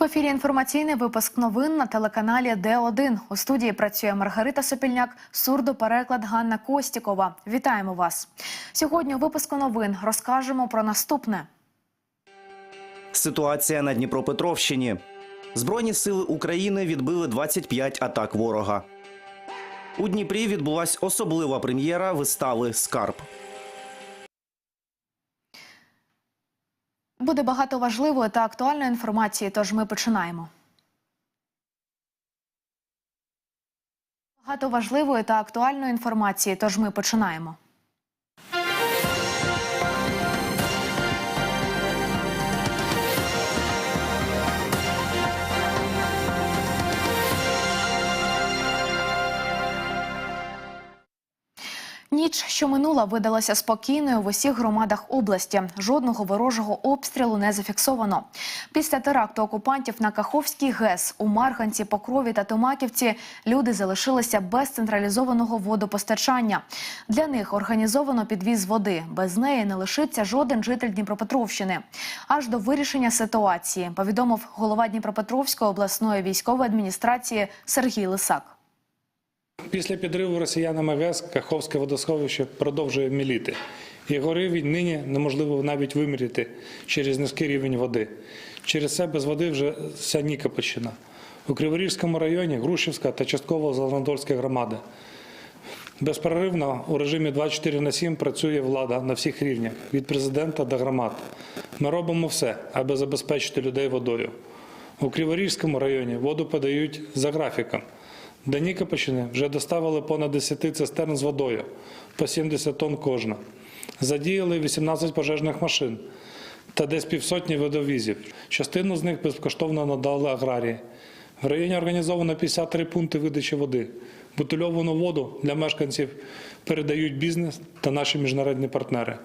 В ефірі інформаційний випуск новин на телеканалі Д1. У студії працює Маргарита Сопільняк, сурдопереклад Ганна Костікова. Вітаємо вас. Сьогодні у випуску новин розкажемо про наступне. Ситуація на Дніпропетровщині. Збройні сили України відбили 25 атак ворога. У Дніпрі відбулась особлива прем'єра вистави Скарб. Буде багато важливої та актуальної інформації, тож ми починаємо. Багато важливої та актуальної інформації, тож ми починаємо. Ніч, що минула, видалася спокійною в усіх громадах області. Жодного ворожого обстрілу не зафіксовано. Після теракту окупантів на Каховський ГЕС у Марганці, Покрові та Томаківці люди залишилися без централізованого водопостачання. Для них організовано підвіз води. Без неї не лишиться жоден житель Дніпропетровщини. Аж до вирішення ситуації, повідомив голова Дніпропетровської обласної військової адміністрації Сергій Лисак. Після підриву росіянами ГЕС Каховське водосховище продовжує міліти. Його рівень нині неможливо навіть виміряти через низький рівень води. Через це без води вже вся Нікопольщина. У Криворізькому районі Грушівська та частково Зеленодольська громади. Безперервно у режимі 24 на 7 працює влада на всіх рівнях від президента до громад. Ми робимо все, аби забезпечити людей водою. У Криворізькому районі воду подають за графіком. До Нікопольщини вже доставили понад 10 цистерн з водою, по 70 тонн кожна. Задіяли 18 пожежних машин та десь півсотні водовізів. Частину з них безкоштовно надали аграрії. В районі організовано 53 пункти видачі води. Бутильовану воду для мешканців передають бізнес та наші міжнародні партнери.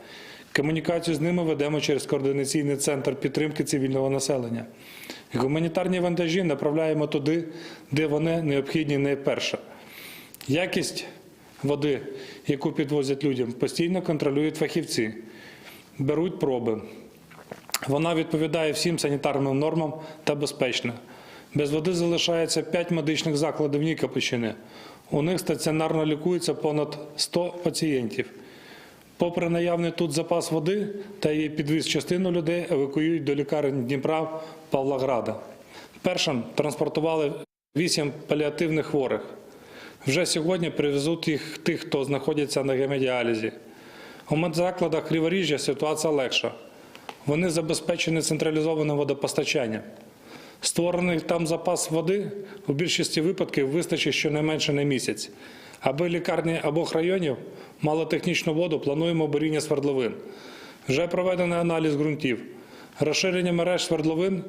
Комунікацію з ними ведемо через координаційний центр підтримки цивільного населення. Гуманітарні вантажі направляємо туди, де вони необхідні найперше. Якість води, яку підвозять людям, постійно контролюють фахівці, беруть проби. Вона відповідає всім санітарним нормам та безпечна. Без води залишається 5 медичних закладів Нікопольщини. У них стаціонарно лікується понад 100 пацієнтів. Попри наявний тут запас води та її підвіз частину людей евакуюють до лікарень Дніпра Павлограда. Першим транспортували 8 паліативних хворих. Вже сьогодні привезуть їх тих, хто знаходиться на гемодіалізі. У медзакладах Криворіжжя ситуація легша. Вони забезпечені централізованим водопостачанням. Створений там запас води у більшості випадків вистачить щонайменше на місяць. Аби лікарні обох районів мали технічну воду, плануємо буріння свердловин. Вже проведений аналіз ґрунтів. Розширення мереж свердловин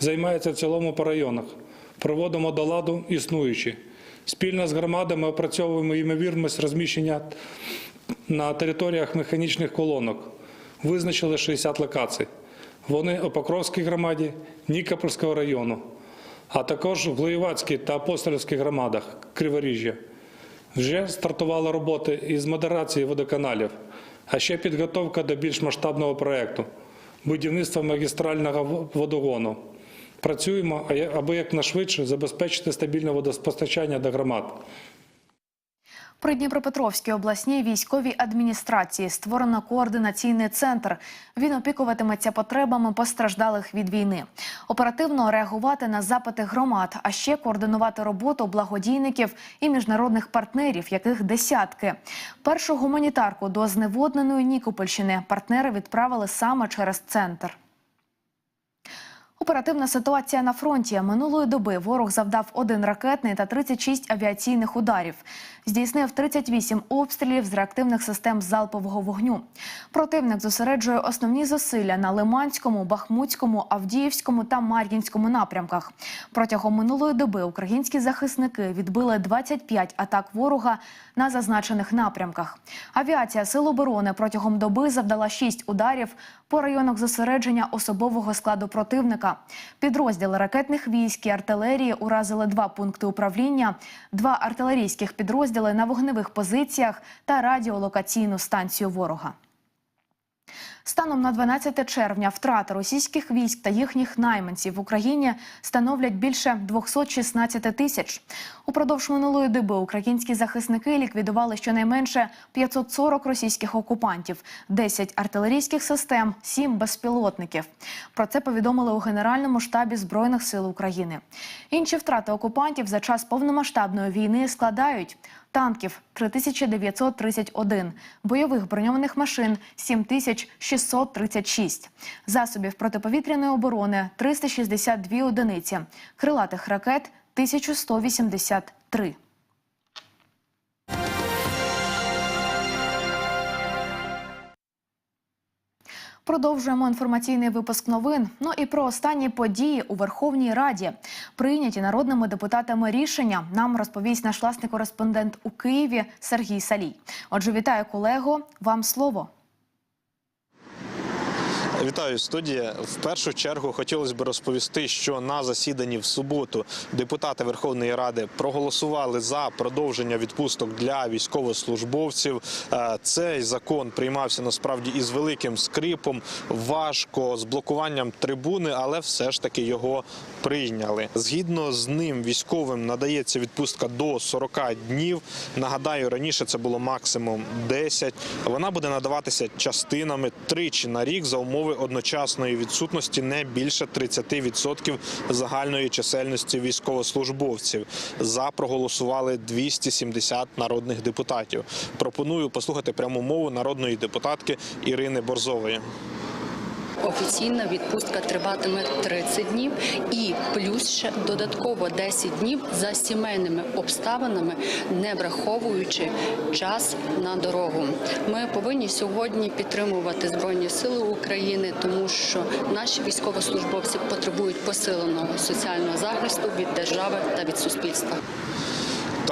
займається в цілому по районах. Проводимо до ладу існуючі. Спільно з громадами опрацьовуємо ймовірність розміщення на територіях механічних колонок. Визначили 60 локацій. Вони у Покровській громаді, Нікопольського району, а також в Глоєвацькій та Апостольських громадах Криворіжжя. Вже стартували роботи із модерації водоканалів, а ще підготовка до більш масштабного проєкту будівництва магістрального водогону. Працюємо, аби якнайшвидше забезпечити стабільне водопостачання до громад. При Дніпропетровській обласній військовій адміністрації створено координаційний центр. Він опікуватиметься потребами постраждалих від війни, оперативно реагувати на запити громад, а ще координувати роботу благодійників і міжнародних партнерів, яких десятки. Першу гуманітарку до зневодненої Нікопольщини партнери відправили саме через центр. Оперативна ситуація на фронті минулої доби ворог завдав один ракетний та 36 авіаційних ударів. Здійснив 38 обстрілів з реактивних систем залпового вогню. Противник зосереджує основні зусилля на Лиманському, Бахмутському, Авдіївському та Мар'їнському напрямках. Протягом минулої доби українські захисники відбили 25 атак ворога на зазначених напрямках. Авіація Сил оборони протягом доби завдала 6 ударів по районах зосередження особового складу противника. Підрозділи ракетних військ і артилерії уразили два пункти управління, два артилерійських підрозділи на вогневих позиціях та радіолокаційну станцію ворога. Станом на 12 червня втрати російських військ та їхніх найманців в Україні становлять більше 216 тисяч. Упродовж минулої доби українські захисники ліквідували щонайменше 540 російських окупантів, 10 артилерійських систем, 7 безпілотників. Про це повідомили у Генеральному штабі Збройних сил України. Інші втрати окупантів за час повномасштабної війни складають танків 3931, бойових броньованих машин 7636, засобів протиповітряної оборони 362 одиниці, крилатих ракет 1183. Продовжуємо інформаційний випуск новин. Ну і про останні події у Верховній Раді. Прийняті народними депутатами рішення нам розповість наш власний кореспондент у Києві Сергій Салій. Отже, вітаю колего. Вам слово. Вітаю студія. В першу чергу хотілося б розповісти, що на засіданні в суботу депутати Верховної Ради проголосували за продовження відпусток для військовослужбовців. Е, Цей закон приймався насправді із великим скрипом, важко з блокуванням трибуни, але все ж таки його прийняли. Згідно з ним, військовим надається відпустка до 40 днів. Нагадаю, раніше це було максимум 10. Вона буде надаватися частинами тричі на рік за умови одночасної відсутності не більше 30% загальної чисельності військовослужбовців. За проголосували 270 народних депутатів. Пропоную послухати пряму мову народної депутатки Ірини Борзової. Офіційна відпустка триватиме 30 днів і плюс ще додатково 10 днів за сімейними обставинами, не враховуючи час на дорогу. Ми повинні сьогодні підтримувати збройні сили України, тому що наші військовослужбовці потребують посиленого соціального захисту від держави та від суспільства.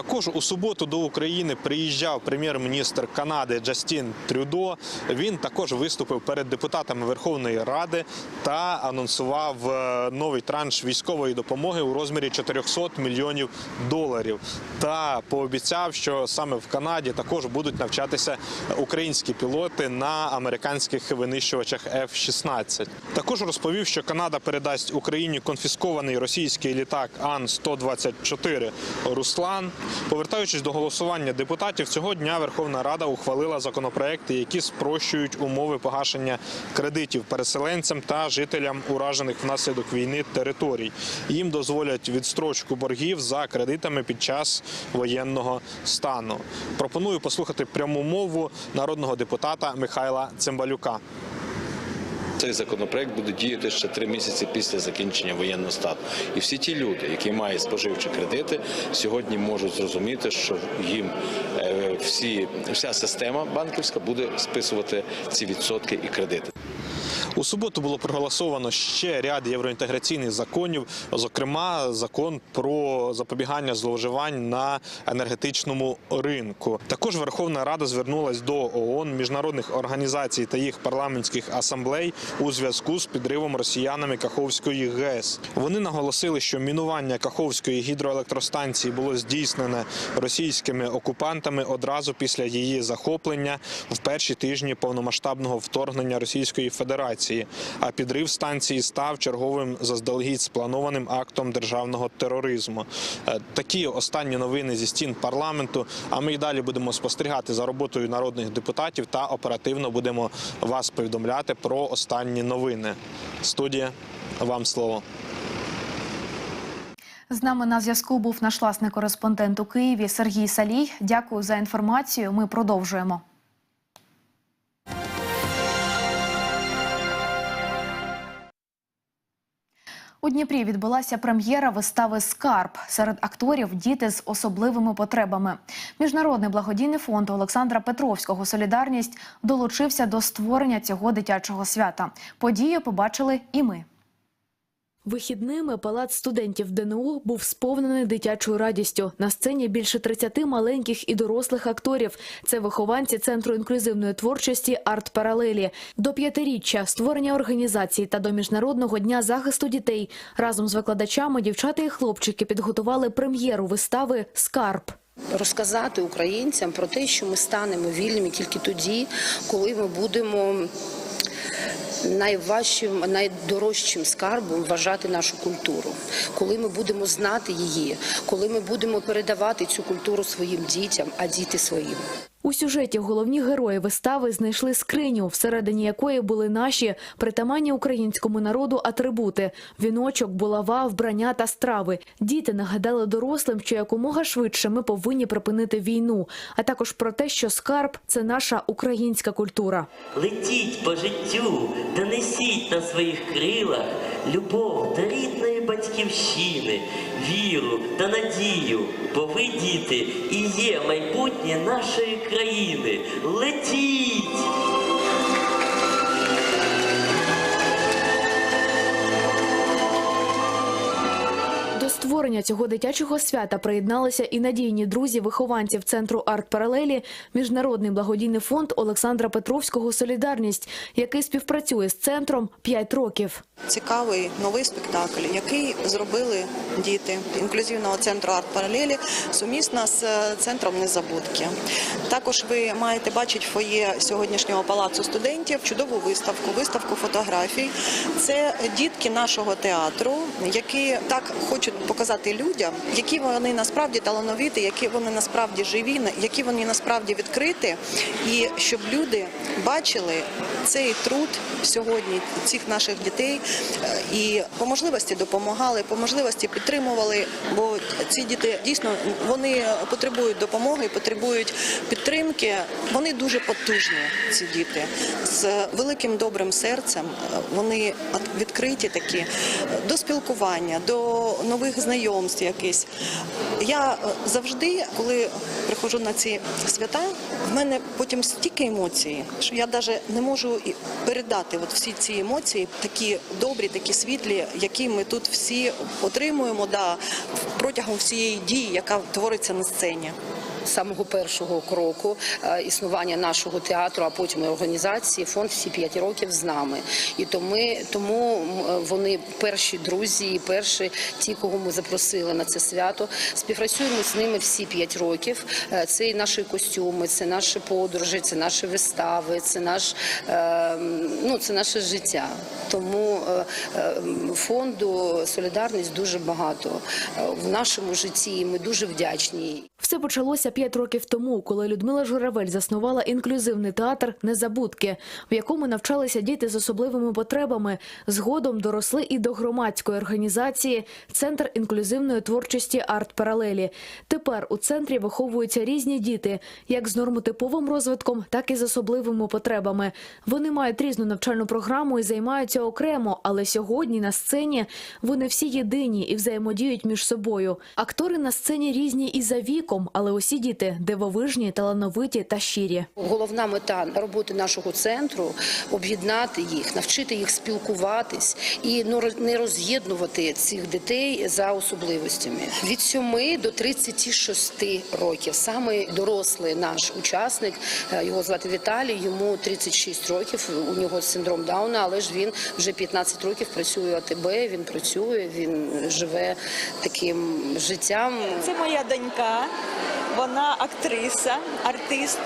Також у суботу до України приїжджав прем'єр-міністр Канади Джастін Трюдо. Він також виступив перед депутатами Верховної Ради та анонсував е, новий транш військової допомоги у розмірі 400 мільйонів доларів. Та пообіцяв, що саме в Канаді також будуть навчатися українські пілоти на американських винищувачах F-16. Також розповів, що Канада передасть Україні конфіскований російський літак Ан-124 Руслан. Повертаючись до голосування депутатів, цього дня Верховна Рада ухвалила законопроекти, які спрощують умови погашення кредитів переселенцям та жителям уражених внаслідок війни територій. Їм дозволять відстрочку боргів за кредитами під час воєнного стану. Пропоную послухати пряму мову народного депутата Михайла Цимбалюка. Цей законопроект буде діяти ще три місяці після закінчення воєнного стану. І всі ті люди, які мають споживчі кредити, сьогодні можуть зрозуміти, що їм е, всі, вся система банківська буде списувати ці відсотки і кредити. У суботу було проголосовано ще ряд євроінтеграційних законів, зокрема закон про запобігання зловживань на енергетичному ринку. Також Верховна Рада звернулась до ООН, міжнародних організацій та їх парламентських асамблей у зв'язку з підривом росіянами Каховської ГЕС. Вони наголосили, що мінування Каховської гідроелектростанції було здійснене російськими окупантами одразу після її захоплення в перші тижні повномасштабного вторгнення Російської Федерації. А підрив станції став черговим заздалегідь спланованим актом державного тероризму. Е, Такі останні новини зі стін парламенту. А ми й далі будемо спостерігати за роботою народних депутатів та оперативно будемо вас повідомляти про останні новини. Студія, вам слово. З нами на зв'язку був наш власний кореспондент у Києві Сергій Салій. Дякую за інформацію. Ми продовжуємо. У Дніпрі відбулася прем'єра вистави Скарб серед акторів діти з особливими потребами. Міжнародний благодійний фонд Олександра Петровського Солідарність долучився до створення цього дитячого свята. Подію побачили і ми. Вихідними палац студентів ДНУ був сповнений дитячою радістю. На сцені більше 30 маленьких і дорослих акторів. Це вихованці центру інклюзивної творчості Арт Паралелі. До п'ятиріччя створення організації та до міжнародного дня захисту дітей разом з викладачами дівчата і хлопчики підготували прем'єру вистави Скарб. розказати українцям про те, що ми станемо вільними тільки тоді, коли ми будемо найважчим, найдорожчим скарбом вважати нашу культуру. Коли ми будемо знати її, коли ми будемо передавати цю культуру своїм дітям, а діти своїм. У сюжеті головні герої вистави знайшли скриню, всередині якої були наші притаманні українському народу атрибути: віночок, булава, вбрання та страви. Діти нагадали дорослим, що якомога швидше ми повинні припинити війну, а також про те, що скарб це наша українська культура. Летіть по життю, та несіть на своїх крилах любов до рідної батьківщини, віру та надію, бо ви, діти, і є майбутнє нашої країни. Летіть! До цього дитячого свята приєдналися і надійні друзі вихованців центру арт паралелі, міжнародний благодійний фонд Олександра Петровського Солідарність, який співпрацює з центром 5 років. цікавий новий спектакль, який зробили діти інклюзивного центру арт паралелі сумісно з е, центром незабудки. Також ви маєте бачити фоє сьогоднішнього палацу студентів чудову виставку, виставку фотографій. Це дітки нашого театру, які так хочуть показати людям, які вони насправді талановиті, які вони насправді живі, які вони насправді відкриті, і щоб люди бачили цей труд сьогодні цих наших дітей е, і по можливості допомагали, по можливості підтримували. Бо ці діти дійсно вони потребують допомоги, потребують підтримки. Вони дуже потужні, ці діти з великим добрим серцем. Е, Вони відкриті такі е, до спілкування, до нових знайомств. якийсь. я е, завжди, коли приходжу на ці свята, в мене потім стільки емоцій, що я навіть не можу передати от всі ці емоції, такі добрі, такі світлі, які ми тут всі отримуємо да, протягом всієї дії, яка твориться на сцені. Самого першого кроку е, існування нашого театру, а потім і організації, фонд всі п'ять років з нами. І тому, тому вони перші друзі, і перші ті, кого ми запросили на це свято. Співпрацюємо з ними всі п'ять років. Е, Це і наші костюми, це наші подорожі, це наші вистави, це наш е, ну це наше життя. Тому е, е, фонду Солідарність дуже багато е, в нашому житті. і Ми дуже вдячні. Все почалося п'ять років тому, коли Людмила Журавель заснувала інклюзивний театр Незабудки, в якому навчалися діти з особливими потребами. Згодом доросли і до громадської організації Центр інклюзивної творчості Арт Паралелі. Тепер у центрі виховуються різні діти, як з нормотиповим розвитком, так і з особливими потребами. Вони мають різну навчальну програму і займаються окремо, але сьогодні на сцені вони всі єдині і взаємодіють між собою. Актори на сцені різні і за віком, але усі діти дивовижні, талановиті та щирі. Головна мета роботи нашого центру об'єднати їх, навчити їх спілкуватись і ну, не роз'єднувати цих дітей за особливостями. Від 7 до 36 років. Саме дорослий наш учасник, е, його звати Віталій, йому 36 років. У нього синдром Дауна, але ж він вже 15 років працює у АТБ. Він працює, він живе таким життям. Це моя донька. Вона актриса, артист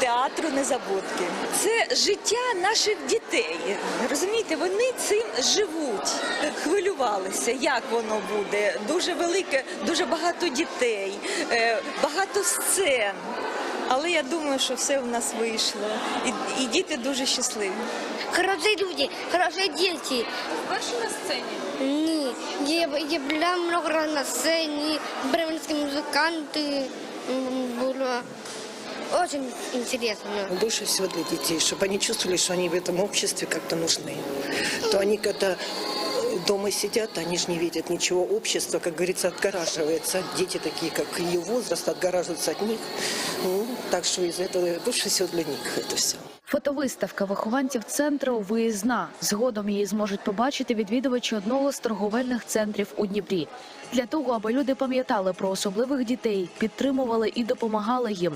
театру Незабудки. Це життя наших дітей. Розумієте, вони цим живуть. Хвилювалися, як воно буде. Дуже велике, дуже багато дітей, е, багато сцен. Але я думаю, що все в нас вийшло. І, і діти дуже щасливі. Хорошие люди, хорошие дети. Перші на сцені. Не, я, я была много на сцене, бременские музыканты. Было очень интересно. Больше всего для детей, чтобы они чувствовали, что они в этом обществе как-то нужны. То они когда дома сидят, они же не видят ничего. Общество, как говорится, отгораживается. Дети такие, как ее возраст, отгораживаются от них. Ну, так что из этого больше всего для них это все. Фотовиставка вихованців центру виїзна. Згодом її зможуть побачити відвідувачі одного з торговельних центрів у Дніпрі. Для того, аби люди пам'ятали про особливих дітей, підтримували і допомагали їм.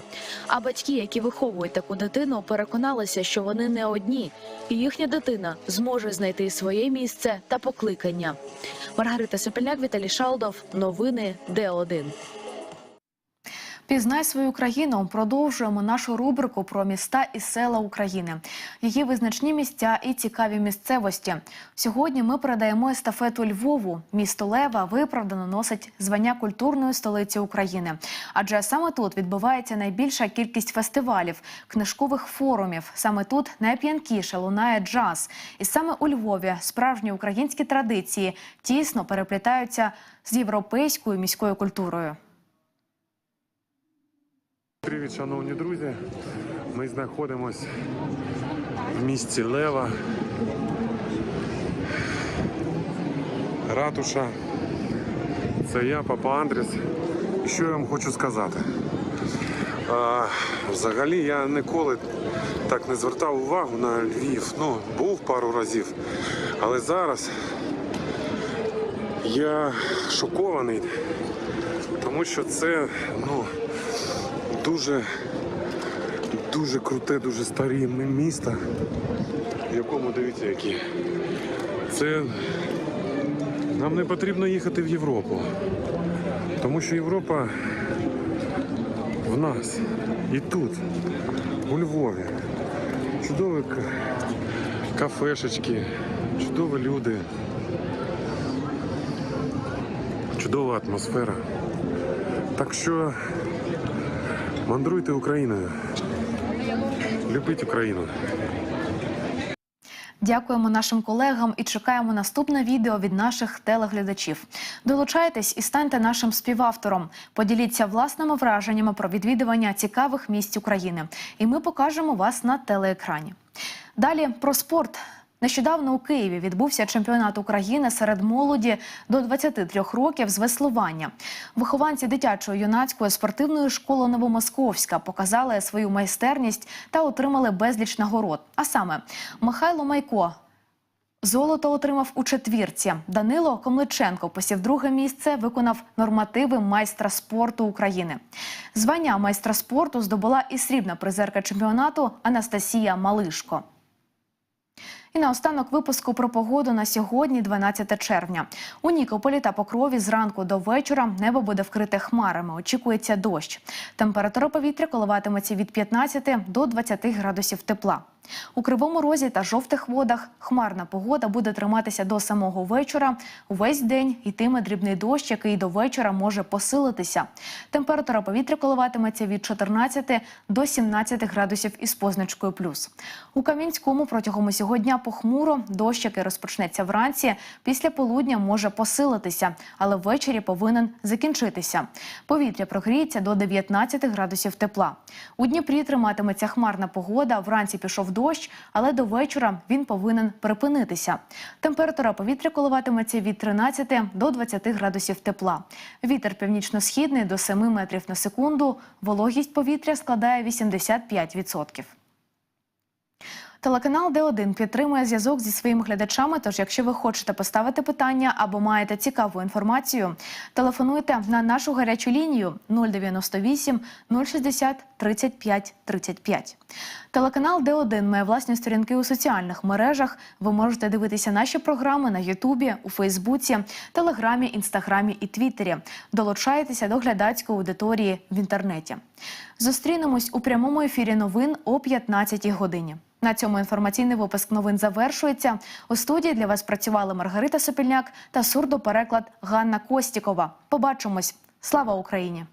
А батьки, які виховують таку дитину, переконалися, що вони не одні, і їхня дитина зможе знайти своє місце та покликання. Маргарита Сопельняк, Віталій Шалдов. Новини Д1. Пізнай свою країну. Продовжуємо нашу рубрику про міста і села України, її визначні місця і цікаві місцевості. Сьогодні ми передаємо естафету Львову. Місто Лева виправдано носить звання культурної столиці України. Адже саме тут відбувається найбільша кількість фестивалів, книжкових форумів. Саме тут найп'янкіше лунає джаз. І саме у Львові справжні українські традиції тісно переплітаються з європейською міською культурою. Привіт, шановні друзі. Ми знаходимось в місті Лева. Ратуша. Це я, папа Андріс. І що я вам хочу сказати? А, взагалі я ніколи так не звертав увагу на Львів. Ну, був пару разів. Але зараз я шокований, тому що це, ну, дуже, дуже круте, дуже старі м- міста, в якому дивіться які. Це нам не потрібно їхати в Європу, тому що Європа в нас і тут, у Львові. Чудові кафешечки, чудові люди, чудова атмосфера. Так що Мандруйте Україною. Любіть Україну. Дякуємо нашим колегам і чекаємо наступне відео від наших телеглядачів. Долучайтесь і станьте нашим співавтором. Поділіться власними враженнями про відвідування цікавих місць України. І ми покажемо вас на телеекрані. Далі про спорт. Нещодавно у Києві відбувся чемпіонат України серед молоді до 23 років з веслування. Вихованці дитячої юнацької спортивної школи Новомосковська показали свою майстерність та отримали безліч нагород. А саме Михайло Майко. Золото отримав у четвірці. Данило Комличенко посів друге місце, виконав нормативи майстра спорту України. Звання майстра спорту здобула і срібна призерка чемпіонату Анастасія Малишко. І наостанок випуску про погоду на сьогодні, 12 червня. У Нікополі та Покрові зранку до вечора небо буде вкрите хмарами. Очікується дощ. Температура повітря коливатиметься від 15 до 20 градусів тепла. У Кривому Розі та жовтих водах хмарна погода буде триматися до самого вечора. Увесь день йтиме дрібний дощ, який до вечора може посилитися. Температура повітря коливатиметься від 14 до 17 градусів із позначкою плюс. У Кам'янському протягом усього дня похмуро дощ, який розпочнеться вранці, після полудня може посилитися, але ввечері повинен закінчитися. Повітря прогріється до 19 градусів тепла. У Дніпрі триматиметься хмарна погода. Вранці пішов дощ, але до вечора він повинен припинитися. Температура повітря коливатиметься від 13 до 20 градусів тепла. Вітер північно-східний до 7 метрів на секунду. Вологість повітря складає 85%. Телеканал Д1 підтримує зв'язок зі своїми глядачами. Тож, якщо ви хочете поставити питання або маєте цікаву інформацію, телефонуйте на нашу гарячу лінію 098 060 35 35. Телеканал Д1 має власні сторінки у соціальних мережах. Ви можете дивитися наші програми на Ютубі, у Фейсбуці, Телеграмі, Інстаграмі і Твіттері. Долучайтеся до глядацької аудиторії в інтернеті. Зустрінемось у прямому ефірі новин о 15 годині. На цьому інформаційний випуск новин завершується. У студії для вас працювали Маргарита Сопільняк та сурдопереклад Ганна Костікова. Побачимось. Слава Україні!